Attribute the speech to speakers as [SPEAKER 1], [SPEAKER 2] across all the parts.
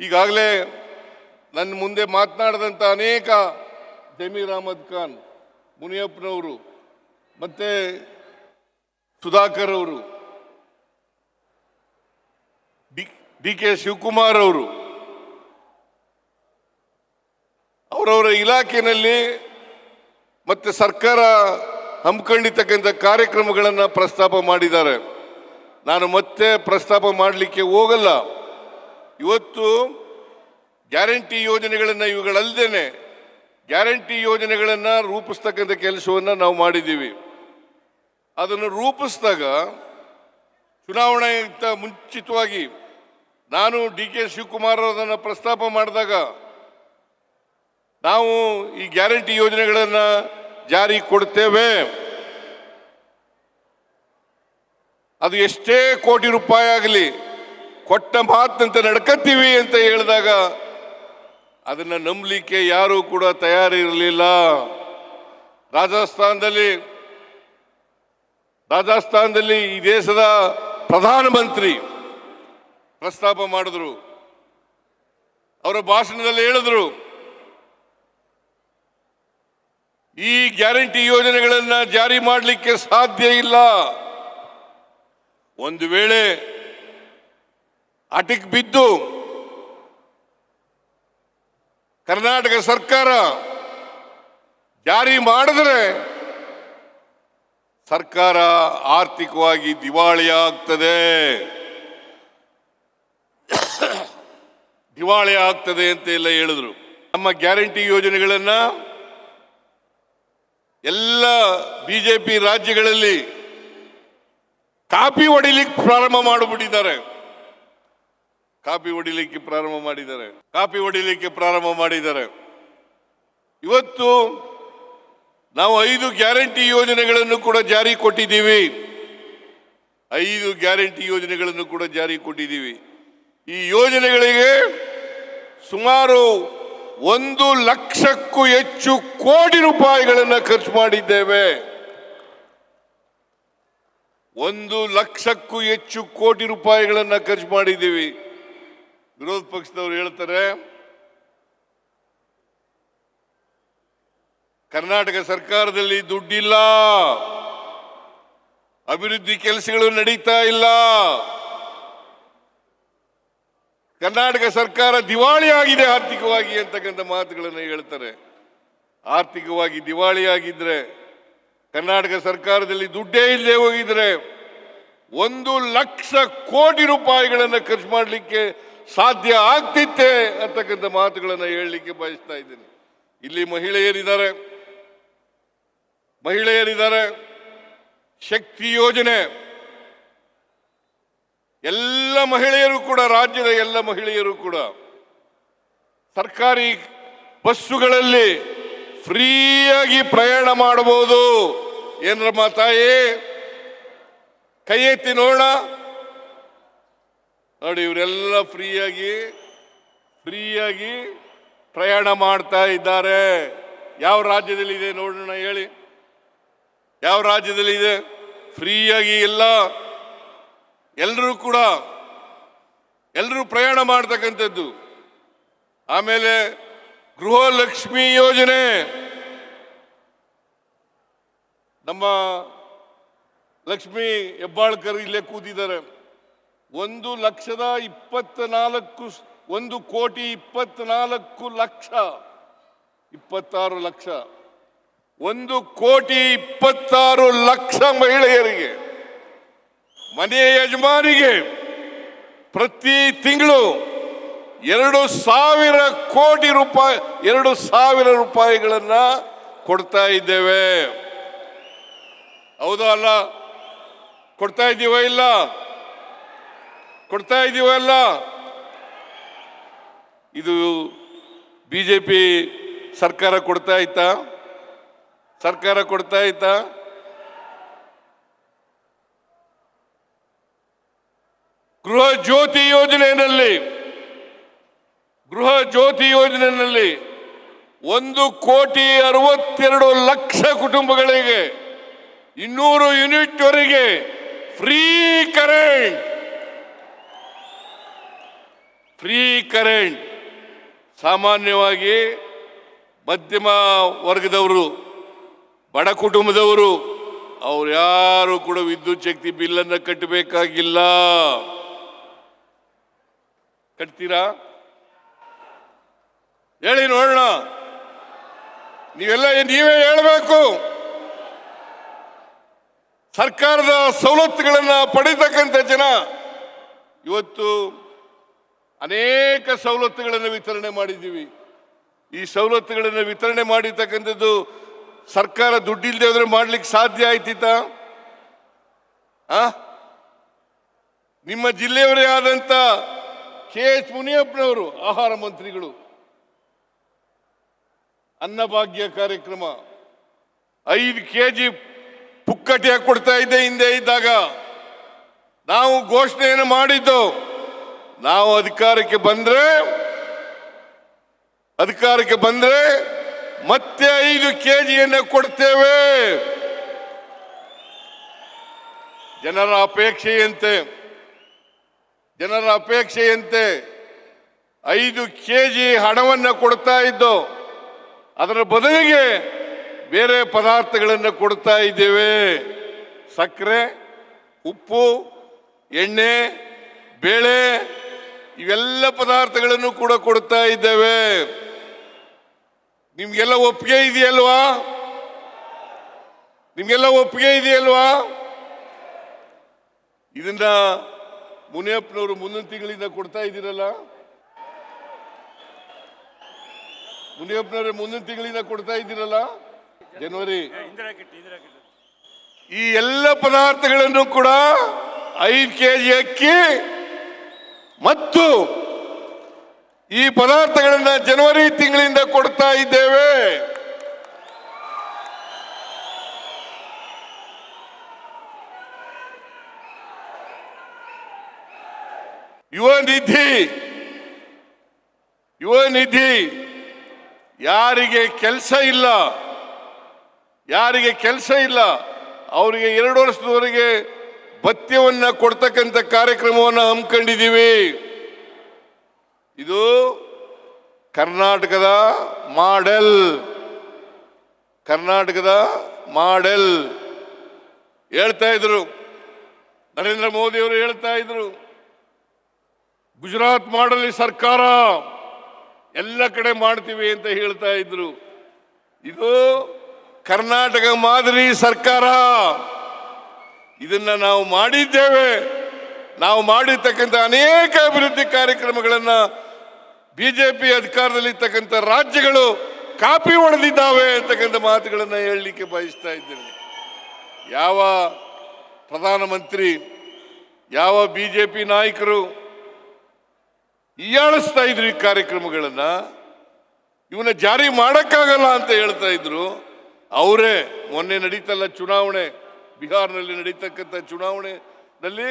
[SPEAKER 1] ಈಗಾಗಲೇ ನನ್ನ ಮುಂದೆ ಮಾತನಾಡಿದಂಥ ಅನೇಕ ಜಮೀರ್ ಅಹಮದ್ ಖಾನ್, ಮುನಿಯಪ್ಪನವರು ಮತ್ತು ಸುಧಾಕರ್ ಅವರು, ಡಿ ಕೆ ಶಿವಕುಮಾರ್ ಅವರು, ಅವರವರ ಇಲಾಖೆಯಲ್ಲಿ ಮತ್ತೆ ಸರ್ಕಾರ ಹಮ್ಮಿಕೊಂಡಿರ್ತಕ್ಕಂಥ ಕಾರ್ಯಕ್ರಮಗಳನ್ನು ಪ್ರಸ್ತಾಪ ಮಾಡಿದ್ದಾರೆ. ನಾನು ಮತ್ತೆ ಪ್ರಸ್ತಾಪ ಮಾಡಲಿಕ್ಕೆ ಹೋಗಲ್ಲ. ಇವತ್ತು ಗ್ಯಾರಂಟಿ ಯೋಜನೆಗಳನ್ನು ಇವುಗಳಲ್ಲದೇನೆ ಗ್ಯಾರಂಟಿ ಯೋಜನೆಗಳನ್ನು ರೂಪಿಸ್ತಕ್ಕಂಥ ಕೆಲಸವನ್ನು ನಾವು ಮಾಡಿದ್ದೀವಿ. ಅದನ್ನು ರೂಪಿಸಿದಾಗ ಚುನಾವಣೆಗಿಂತ ಮುಂಚಿತವಾಗಿ ನಾನು ಡಿ ಕೆ ಶಿವಕುಮಾರ್ ಅದನ್ನು ಪ್ರಸ್ತಾಪ ಮಾಡಿದಾಗ ನಾವು ಈ ಗ್ಯಾರಂಟಿ ಯೋಜನೆಗಳನ್ನು ಜಾರಿ ಕೊಡ್ತೇವೆ. ಅದು ಎಷ್ಟೇ ಕೋಟಿ ರೂಪಾಯಿ ಆಗಲಿ ಕೊಟ್ಟ ಮಾತಂತೆ ನಡ್ಕತ್ತೀವಿ ಅಂತ ಹೇಳಿದಾಗ ಅದನ್ನ ನಂಬಲಿಕ್ಕೆ ಯಾರೂ ಕೂಡ ತಯಾರಿರಲಿಲ್ಲ. ರಾಜಸ್ಥಾನದಲ್ಲಿ ರಾಜಸ್ಥಾನದಲ್ಲಿ ಈ ದೇಶದ ಪ್ರಧಾನಮಂತ್ರಿ ಪ್ರಸ್ತಾಪ ಮಾಡಿದ್ರು. ಅವರ ಭಾಷಣದಲ್ಲಿ ಹೇಳಿದ್ರು. ಈ ಗ್ಯಾರಂಟಿ ಯೋಜನೆಗಳನ್ನ ಜಾರಿ ಮಾಡಲಿಕ್ಕೆ ಸಾಧ್ಯ ಇಲ್ಲ. ಒಂದು ವೇಳೆ ಅಟಿಕ್ ಬಿದ್ದು ಕರ್ನಾಟಕ ಸರ್ಕಾರ ಜಾರಿ ಮಾಡಿದ್ರೆ ಸರ್ಕಾರ ಆರ್ಥಿಕವಾಗಿ ದಿವಾಳಿ ಆಗ್ತದೆ. ದಿವಾಳಿ ಆಗ್ತದೆ ಅಂತ ಎಲ್ಲ ಹೇಳಿದ್ರು. ನಮ್ಮ ಗ್ಯಾರಂಟಿ ಯೋಜನೆಗಳನ್ನ ಎಲ್ಲ ಬಿಜೆಪಿ ರಾಜ್ಯಗಳಲ್ಲಿ ಕಾಪಿ ಹೊಡಿಲಿಕ್ಕೆ ಪ್ರಾರಂಭ ಮಾಡಿಬಿಟ್ಟಿದ್ದಾರೆ. ಕಾಪಿ ಹೊಡಿಲಿಕ್ಕೆ ಪ್ರಾರಂಭ ಮಾಡಿದ್ದಾರೆ. ಕಾಪಿ ಹೊಡಿಲಿಕ್ಕೆ ಪ್ರಾರಂಭ ಮಾಡಿದ್ದಾರೆ. ಇವತ್ತು ನಾವು ಐದು ಗ್ಯಾರಂಟಿ ಯೋಜನೆಗಳನ್ನು ಕೂಡ ಜಾರಿ ಕೊಟ್ಟಿದ್ದೀವಿ. ಐದು ಗ್ಯಾರಂಟಿ ಯೋಜನೆಗಳನ್ನು ಕೂಡ ಜಾರಿ ಕೊಟ್ಟಿದ್ದೀವಿ. ಈ ಯೋಜನೆಗಳಿಗೆ ಸುಮಾರು ಒಂದು ಲಕ್ಷಕ್ಕೂ ಹೆಚ್ಚು ಕೋಟಿ ರೂಪಾಯಿಗಳನ್ನು ಖರ್ಚು ಮಾಡಿದ್ದೇವೆ. ಒಂದು ಲಕ್ಷಕ್ಕೂ ಹೆಚ್ಚು ಕೋಟಿ ರೂಪಾಯಿಗಳನ್ನು ಖರ್ಚು ಮಾಡಿದ್ದೀವಿ. ವಿರೋಧ ಪಕ್ಷದವರು ಹೇಳ್ತಾರೆ, ಕರ್ನಾಟಕ ಸರ್ಕಾರದಲ್ಲಿ ದುಡ್ಡಿಲ್ಲ, ಅಭಿವೃದ್ಧಿ ಕೆಲಸಗಳು ನಡೀತಾ ಇಲ್ಲ. ಕರ್ನಾಟಕ ಸರ್ಕಾರ ದಿವಾಳಿ ಆಗಿದೆ ಆರ್ಥಿಕವಾಗಿ, ಅಂತಕ್ಕಂಥ ಮಾತುಗಳನ್ನು ಹೇಳ್ತಾರೆ. ಆರ್ಥಿಕವಾಗಿ ದಿವಾಳಿ ಆಗಿದ್ರೆ, ಕರ್ನಾಟಕ ಸರ್ಕಾರದಲ್ಲಿ ದುಡ್ಡೇ ಇಲ್ಲದೆ ಹೋಗಿದ್ರೆ, ಒಂದು ಲಕ್ಷ ಕೋಟಿ ರೂಪಾಯಿಗಳನ್ನು ಖರ್ಚು ಮಾಡಲಿಕ್ಕೆ ಸಾಧ್ಯ ಆಗ್ತಿತ್ತೆ ಅಂತಕ್ಕಂಥ ಮಾತುಗಳನ್ನು ಹೇಳಲಿಕ್ಕೆ ಬಯಸ್ತಾ ಇದ್ದೀನಿ. ಇಲ್ಲಿ ಮಹಿಳೆಯರಿದ್ದಾರೆ. ಮಹಿಳೆಯರಿದ್ದಾರೆ. ಶಕ್ತಿ ಯೋಜನೆ. ಎಲ್ಲ ಮಹಿಳೆಯರು ಕೂಡ, ರಾಜ್ಯದ ಎಲ್ಲ ಮಹಿಳೆಯರು ಕೂಡ ಸರ್ಕಾರಿ ಬಸ್ಸುಗಳಲ್ಲಿ ಫ್ರೀಯಾಗಿ ಪ್ರಯಾಣ ಮಾಡಬಹುದು. ಏನ್ರಮ್ಮ ತಾಯಿ? ಕೈ ಎತ್ತಿ ನೋಡೋಣ. ನೋಡಿ, ಇವರೆಲ್ಲ ಫ್ರೀಯಾಗಿ ಫ್ರೀಯಾಗಿ ಪ್ರಯಾಣ ಮಾಡ್ತಾ ಇದ್ದಾರೆ. ಯಾವ ರಾಜ್ಯದಲ್ಲಿ ಇದೆ ನೋಡೋಣ ಹೇಳಿ. ಯಾವ ರಾಜ್ಯದಲ್ಲಿ ಇದೆ ಫ್ರೀಯಾಗಿ ಎಲ್ಲ ಎಲ್ಲರೂ ಕೂಡ ಎಲ್ಲರೂ ಪ್ರಯಾಣ ಮಾಡ್ತಕ್ಕಂಥದ್ದು. ಆಮೇಲೆ ಗೃಹಲಕ್ಷ್ಮಿ ಯೋಜನೆ. ನಮ್ಮ ಲಕ್ಷ್ಮಿ ಹೆಬ್ಬಾಳ್ಕರ್ ಇಲ್ಲೇ ಕೂತಿದ್ದಾರೆ. ಒಂದು ಲಕ್ಷದ ಇಪ್ಪತ್ತ ನಾಲ್ಕು ಸ್- ಒಂದು ಕೋಟಿ ಇಪ್ಪತ್ನಾಲ್ಕು ಲಕ್ಷ, ಇಪ್ಪತ್ತಾರು ಲಕ್ಷ. ಒಂದು ಕೋಟಿ ಇಪ್ಪತ್ತಾರು ಲಕ್ಷ ಮಹಿಳೆಯರಿಗೆ ಮನೆಯ ಯಜಮಾನಿಗೆ ಪ್ರತಿ ತಿಂಗಳು ಎರಡು ಸಾವಿರ ಕೋಟಿ ರೂಪಾಯಿ, ಎರಡು ಸಾವಿರ ರೂಪಾಯಿಗಳನ್ನ ಕೊಡ್ತಾ ಇದ್ದೇವೆ. ಹೌದಾ ಅಲ್ಲ? ಕೊಡ್ತಾ ಇದ್ದೀವ ಇಲ್ಲ? ಕೊಡ್ತಾ ಇದೀವಲ್ಲ ಇದು ಬಿ ಇದು ಬಿಜೆಪಿ ಸರ್ಕಾರ ಕೊಡ್ತಾ ಇತ್ತಾ? ಸರ್ಕಾರ ಕೊಡ್ತಾ ಇತ್ತಾ? ಗೃಹ ಜ್ಯೋತಿ ಯೋಜನೆಯಲ್ಲಿ, ಗೃಹ ಜ್ಯೋತಿ ಯೋಜನೆಯಲ್ಲಿ ಒಂದು ಕೋಟಿ ಅರವತ್ತೆರಡು ಲಕ್ಷ ಕುಟುಂಬಗಳಿಗೆ ಇನ್ನೂರು ಯೂನಿಟ್ವರೆಗೆ ಫ್ರೀ ಕರೆಂಟ್. Free current. ಸಾಮಾನ್ಯವಾಗಿ ಮಧ್ಯಮ ವರ್ಗದವರು, ಬಡ ಕುಟುಂಬದವರು, ಅವ್ರು ಯಾರು ಕೂಡ ವಿದ್ಯುತ್ ಶಕ್ತಿ ಬಿಲ್ಲನ್ನು ಕಟ್ಟಬೇಕಾಗಿಲ್ಲ. ಕಟ್ತೀರಾ? ಹೇಳಿ ನೋಡೋಣ. ನೀವೆಲ್ಲ ನೀವೇ ಹೇಳಬೇಕು. ಸರ್ಕಾರದ ಸವಲತ್ತುಗಳನ್ನು ಪಡೀತಕ್ಕಂಥ ಜನ ಇವತ್ತು ಅನೇಕ ಸವಲತ್ತುಗಳನ್ನು ವಿತರಣೆ ಮಾಡಿದ್ದೀವಿ. ಈ ಸವಲತ್ತುಗಳನ್ನು ವಿತರಣೆ ಮಾಡಿರ್ತಕ್ಕಂಥದ್ದು ಸರ್ಕಾರ ದುಡ್ಡಿಲ್ಲದೆ ಹೋದ್ರೆ ಮಾಡ್ಲಿಕ್ಕೆ ಸಾಧ್ಯ ಆಯ್ತಿತ್ತ? ಆ? ನಿಮ್ಮ ಜಿಲ್ಲೆಯವರೇ ಆದಂತ ಕೆ ಎಚ್ ಮುನಿಯಪ್ಪನವರು, ಆಹಾರ ಮಂತ್ರಿಗಳು. ಅನ್ನಭಾಗ್ಯ ಕಾರ್ಯಕ್ರಮ. ಐದು ಕೆ ಜಿ ಪುಕ್ಕಟೆಯಾಗಿ ಕೊಡ್ತಾ ಇದ್ದೆ ಹಿಂದೆ ಇದ್ದಾಗ. ನಾವು ಘೋಷಣೆಯನ್ನು ಮಾಡಿದ್ದು ನಾವು ಅಧಿಕಾರಕ್ಕೆ ಬಂದ್ರೆ ಅಧಿಕಾರಕ್ಕೆ ಬಂದ್ರೆ ಮತ್ತೆ ಐದು ಕೆ ಜಿಯನ್ನು ಕೊಡ್ತೇವೆ. ಜನರ ಅಪೇಕ್ಷೆಯಂತೆ ಜನರ ಅಪೇಕ್ಷೆಯಂತೆ ಐದು ಕೆ ಜಿ ಹಣವನ್ನು ಕೊಡ್ತಾ ಇದ್ದು, ಅದರ ಬದಲಿಗೆ ಬೇರೆ ಪದಾರ್ಥಗಳನ್ನು ಕೊಡ್ತಾ ಇದ್ದೇವೆ. ಸಕ್ಕರೆ, ಉಪ್ಪು, ಎಣ್ಣೆ, ಬೇಳೆ ಇವೆಲ್ಲ ಪದಾರ್ಥಗಳನ್ನು ಕೂಡ ಕೊಡ್ತಾ ಇದ್ದೇವೆ. ನಿಮ್ಗೆಲ್ಲ ಒಪ್ಪಿಗೆ ಇದೆಯಲ್ವಾ? ನಿಮ್ಗೆಲ್ಲ ಒಪ್ಪಿಗೆ ಇದೆಯಲ್ವಾ? ಇದನ್ನ ಮುನಿಯಪ್ಪನವರು ಮುಂದಿನ ತಿಂಗಳಿಂದ ಕೊಡ್ತಾ ಇದ್ದೀರಲ್ಲ? ಮುನಿಯಪ್ಪನವರೇ ಮುಂದಿನ ತಿಂಗಳಿಂದ ಕೊಡ್ತಾ ಇದ್ದೀರಲ್ಲ? ಜನವರಿ ಈ ಎಲ್ಲ ಪದಾರ್ಥಗಳನ್ನು ಕೂಡ ಐದು ಕೆ ಜಿ ಅಕ್ಕಿ ಮತ್ತು ಈ ಪದಾರ್ಥಗಳನ್ನ ಜನವರಿ ತಿಂಗಳಿಂದ ಕೊಡ್ತಾ ಇದ್ದೇವೆ. ಯುವ ನಿಧಿ ಯುವ ನಿಧಿ, ಯಾರಿಗೆ ಕೆಲಸ ಇಲ್ಲ, ಯಾರಿಗೆ ಕೆಲಸ ಇಲ್ಲ, ಅವರಿಗೆ ಎರಡು ವರ್ಷದವರೆಗೆ ಭತ್ಯವನ್ನ ಕೊಡ್ತಕ್ಕಂಥ ಕಾರ್ಯಕ್ರಮವನ್ನು ಹಮ್ಮಿಕೊಂಡಿದ್ದೀವಿ. ಇದು ಕರ್ನಾಟಕದ ಮಾಡೆಲ್. ಕರ್ನಾಟಕದ ಮಾಡೆಲ್. ಹೇಳ್ತಾ ಇದ್ರು. ನರೇಂದ್ರ ಮೋದಿ ಅವರು ಹೇಳ್ತಾ ಇದ್ರು. ಗುಜರಾತ್ ಮಾಡಲಿ ಸರ್ಕಾರ ಎಲ್ಲ ಕಡೆ ಮಾಡ್ತೀವಿ ಅಂತ ಹೇಳ್ತಾ ಇದ್ರು. ಇದು ಕರ್ನಾಟಕ ಮಾದರಿ ಸರ್ಕಾರ. ಇದನ್ನ ನಾವು ಮಾಡಿದ್ದೇವೆ. ನಾವು ಮಾಡಿರ್ತಕ್ಕಂಥ ಅನೇಕ ಅಭಿವೃದ್ಧಿ ಕಾರ್ಯಕ್ರಮಗಳನ್ನ ಬಿಜೆಪಿ ಅಧಿಕಾರದಲ್ಲಿ ಅಧಿಕಾರದಲ್ಲಿರ್ತಕ್ಕಂಥ ರಾಜ್ಯಗಳು ಕಾಪಿ ಹೊಡೆದಿದ್ದಾವೆ ಅಂತಕ್ಕಂಥ ಮಾತುಗಳನ್ನು ಹೇಳಲಿಕ್ಕೆ ಬಯಸ್ತಾ ಇದ್ದೇನೆ. ಯಾವ ಪ್ರಧಾನಮಂತ್ರಿ, ಯಾವ ಬಿಜೆಪಿ ನಾಯಕರು ಹೀಯಾಳಿಸ್ತಾ ಇದ್ರು ಈ ಕಾರ್ಯಕ್ರಮಗಳನ್ನು, ಇವನ್ನ ಜಾರಿ ಮಾಡಕ್ಕಾಗಲ್ಲ ಅಂತ ಹೇಳ್ತಾ ಇದ್ರು, ಅವರೇ, ಮೊನ್ನೆ ನಡೀತಲ್ಲ ಚುನಾವಣೆ. ಬಿಹಾರ್ನಲ್ಲಿ ನಡೀತಕ್ಕಂಥ ಚುನಾವಣೆಯಲ್ಲಿ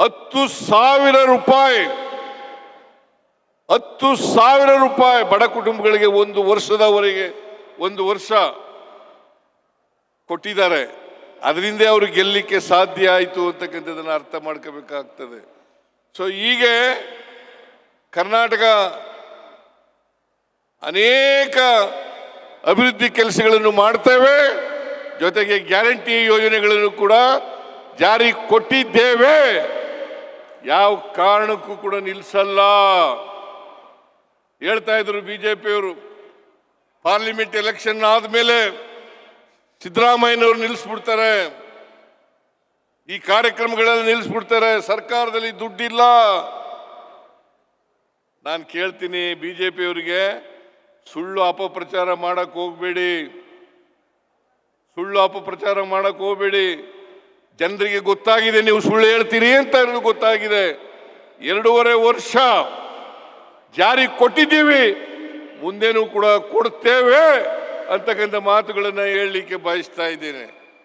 [SPEAKER 1] ಹತ್ತು ಸಾವಿರ ರೂಪಾಯಿ, ಹತ್ತು ಸಾವಿರ ರೂಪಾಯಿ ಬಡ ಕುಟುಂಬಗಳಿಗೆ ಒಂದು ವರ್ಷದವರೆಗೆ, ಒಂದು ವರ್ಷ ಕೊಟ್ಟಿದ್ದಾರೆ. ಅದರಿಂದ ಅವರು ಗೆಲ್ಲಲಿಕ್ಕೆ ಸಾಧ್ಯ ಆಯಿತು ಅಂತಕ್ಕಂಥದ್ದನ್ನು ಅರ್ಥ ಮಾಡ್ಕೋಬೇಕಾಗ್ತದೆ. ಸೊ ಹೀಗೆ ಕರ್ನಾಟಕ ಅನೇಕ ಅಭಿವೃದ್ಧಿ ಕೆಲಸಗಳನ್ನು ಮಾಡ್ತೇವೆ. ಜೊತೆಗೆ ಗ್ಯಾರಂಟಿ ಯೋಜನೆಗಳನ್ನು ಕೂಡ ಜಾರಿ ಕೊಟ್ಟಿದ್ದೇವೆ. ಯಾವ ಕಾರಣಕ್ಕೂ ಕೂಡ ನಿಲ್ಲಿಸಲ್ಲ ಹೇಳ್ತಾ ಇದ್ರು ಬಿಜೆಪಿಯವರು. ಪಾರ್ಲಿಮೆಂಟ್ ಎಲೆಕ್ಷನ್ ಆದಮೇಲೆ ಸಿದ್ದರಾಮಯ್ಯನವರು ನಿಲ್ಲಿಸ್ಬಿಡ್ತಾರೆ. ಈ ಕಾರ್ಯಕ್ರಮಗಳನ್ನು ನಿಲ್ಲಿಸ್ಬಿಡ್ತಾರೆ. ಸರ್ಕಾರದಲ್ಲಿ ದುಡ್ಡಿಲ್ಲ. ನಾನು ಕೇಳ್ತೀನಿ ಬಿಜೆಪಿಯವರಿಗೆ, ಸುಳ್ಳು ಅಪಪ್ರಚಾರ ಮಾಡಕ್ಕೆ ಹೋಗ್ಬೇಡಿ. ಸುಳ್ಳು ಅಪಪ್ರಚಾರ ಮಾಡಕ್ ಹೋಗ್ಬೇಡಿ. ಜನರಿಗೆ ಗೊತ್ತಾಗಿದೆ ನೀವು ಸುಳ್ಳು ಹೇಳ್ತೀರಿ ಅಂತ ನನಗೆ ಗೊತ್ತಾಗಿದೆ. ಎರಡೂವರೆ ವರ್ಷ ಜಾರಿ ಕೊಟ್ಟಿದ್ದೀವಿ. ಮುಂದೇನೂ ಕೂಡ ಕೊಡ್ತೇವೆ ಅಂತಕ್ಕಂಥ ಮಾತುಗಳನ್ನು ಹೇಳಲಿಕ್ಕೆ ಬಯಸ್ತಾ ಇದ್ದೇನೆ.